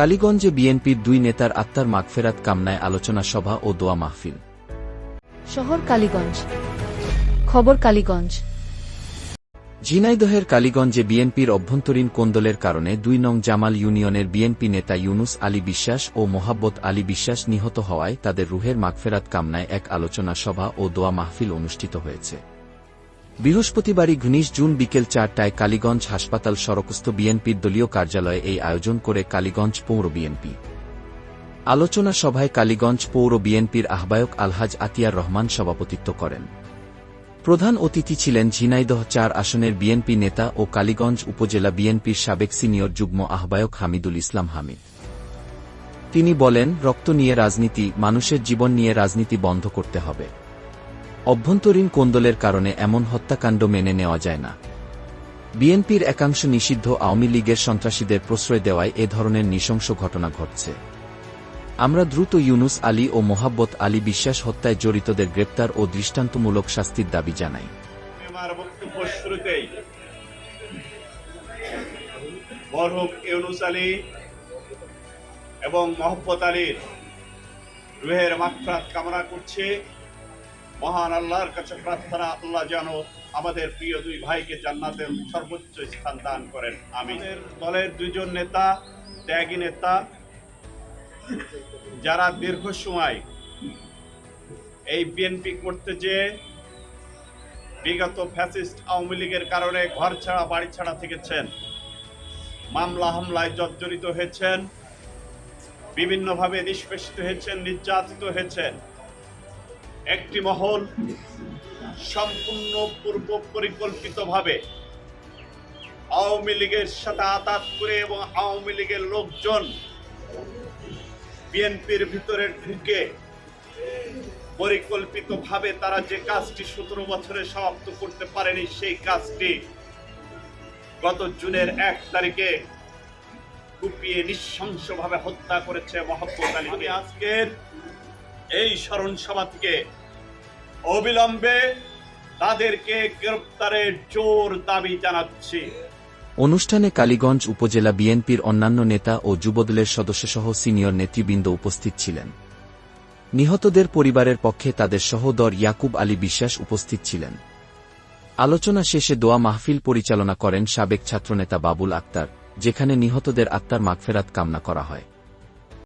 কালীগঞ্জে বিএনপির দুই নেতার আত্মার মাগফেরাত কামনায় আলোচনা সভা ও দোয়া মাহফিল। শহর কালীগঞ্জ। খবর কালীগঞ্জ। ঝিনাইদহের কালীগঞ্জে বিএনপির অভ্যন্তরীণ কোন্দলের কারণে দুই নং জামাল ইউনিয়নের বিএনপি নেতা ইউনুস আলী বিশ্বাস ও মোহাব্বত আলী বিশ্বাস নিহত হওয়ায় তাদের রুহের মাগফেরাত কামনায় এক আলোচনা সভা ও দোয়া মাহফিল অনুষ্ঠিত হয়েছে। বৃহস্পতিবারই ঘনিশ জুন বিকেল চারটায় কালীগঞ্জ হাসপাতাল সড়কস্থ বিএনপির দলীয় কার্যালয়ে এই আয়োজন করে কালীগঞ্জ পৌর বিএনপি। আলোচনা সভায় কালীগঞ্জ পৌর বিএনপির আহ্বায়ক আলহাজ আতিয়ার রহমান সভাপতিত্ব করেন। প্রধান অতিথি ছিলেন ঝিনাইদহ চার আসনের বিএনপি নেতা ও কালীগঞ্জ উপজেলা বিএনপির সাবেক সিনিয়র যুগ্ম আহ্বায়ক হামিদুল ইসলাম হামিদ। তিনি বলেন, রক্ত নিয়ে রাজনীতি, মানুষের জীবন নিয়ে রাজনীতি বন্ধ করতে হবে। অভ্যন্তরীণ কোন্দলের কারণে এমন হত্যাকাণ্ড মেনে নেওয়া যায় না। বিএনপির একাংশ নিষিদ্ধ আওয়ামী লীগের সন্ত্রাসীদের প্রশ্রয় দেওয়ায় এ ধরনের নৃশংস ঘটনা ঘটছে। আমরা দ্রুত ইউনুস আলী ও মোহাব্বত আলী বিশ্বাস হত্যায় জড়িতদের গ্রেপ্তার ও দৃষ্টান্তমূলক শাস্তির দাবি জানাই। এবং মোহাম্মত আলীর রুহের মাত্রাত কামনা করছে। মহান আল্লাহর কাছে প্রার্থনা, আল্লাহ যেন আমাদের প্রিয় দুই ভাইকে জান্নাতের সর্বোচ্চ স্থান দান করেন। আমি দলের দুইজন নেতা, ত্যাগী নেতা, যারা দীর্ঘ সময় এই বিএনপি করতে যেয়ে বিগত ফ্যাসিস্ট আওয়ামী লীগের কারণে ঘর ছাড়া, বাড়ি ছাড়া থেকেছেন, মামলা হামলায় জর্জরিত হয়েছেন, বিভিন্নভাবে নিষ্পেষিত হয়েছেন, নির্যাতিত হয়েছেন একটি মহল সম্পূর্ণ পূর্ব পরিকল্পিতভাবে আওয়ামী লীগের সাথে আতাত করে এবং আওয়ামী লীগের লোকজন বিএনপির ভিতরে ঢুকে পরিকল্পিতভাবে তারা যে কাজটি সতেরো বছরে সমাপ্ত করতে পারেনি, সেই কাজটি গত জুনের এক তারিখে কুপিয়ে নৃশংসভাবে হত্যা করেছে মোহাম্মদ আলী। আজকের এই স্মরণ সভা থেকে অবিলম্বে তাদেরকে গ্রেপ্তারের জোর দাবি জানাচ্ছি। অনুষ্ঠানে কালীগঞ্জ উপজেলা বিএনপির অন্যান্য নেতা ও যুবদলের সদস্যসহ সিনিয়র নেতৃবৃন্দ উপস্থিত ছিলেন। নিহতদের পরিবারের পক্ষে তাদের সহদর ইয়াকুব আলী বিশ্বাস উপস্থিত ছিলেন। আলোচনা শেষে দোয়া মাহফিল পরিচালনা করেন সাবেক ছাত্রনেতা বাবুল আক্তার, যেখানে নিহতদের আত্মার মাগফেরাত কামনা করা হয়।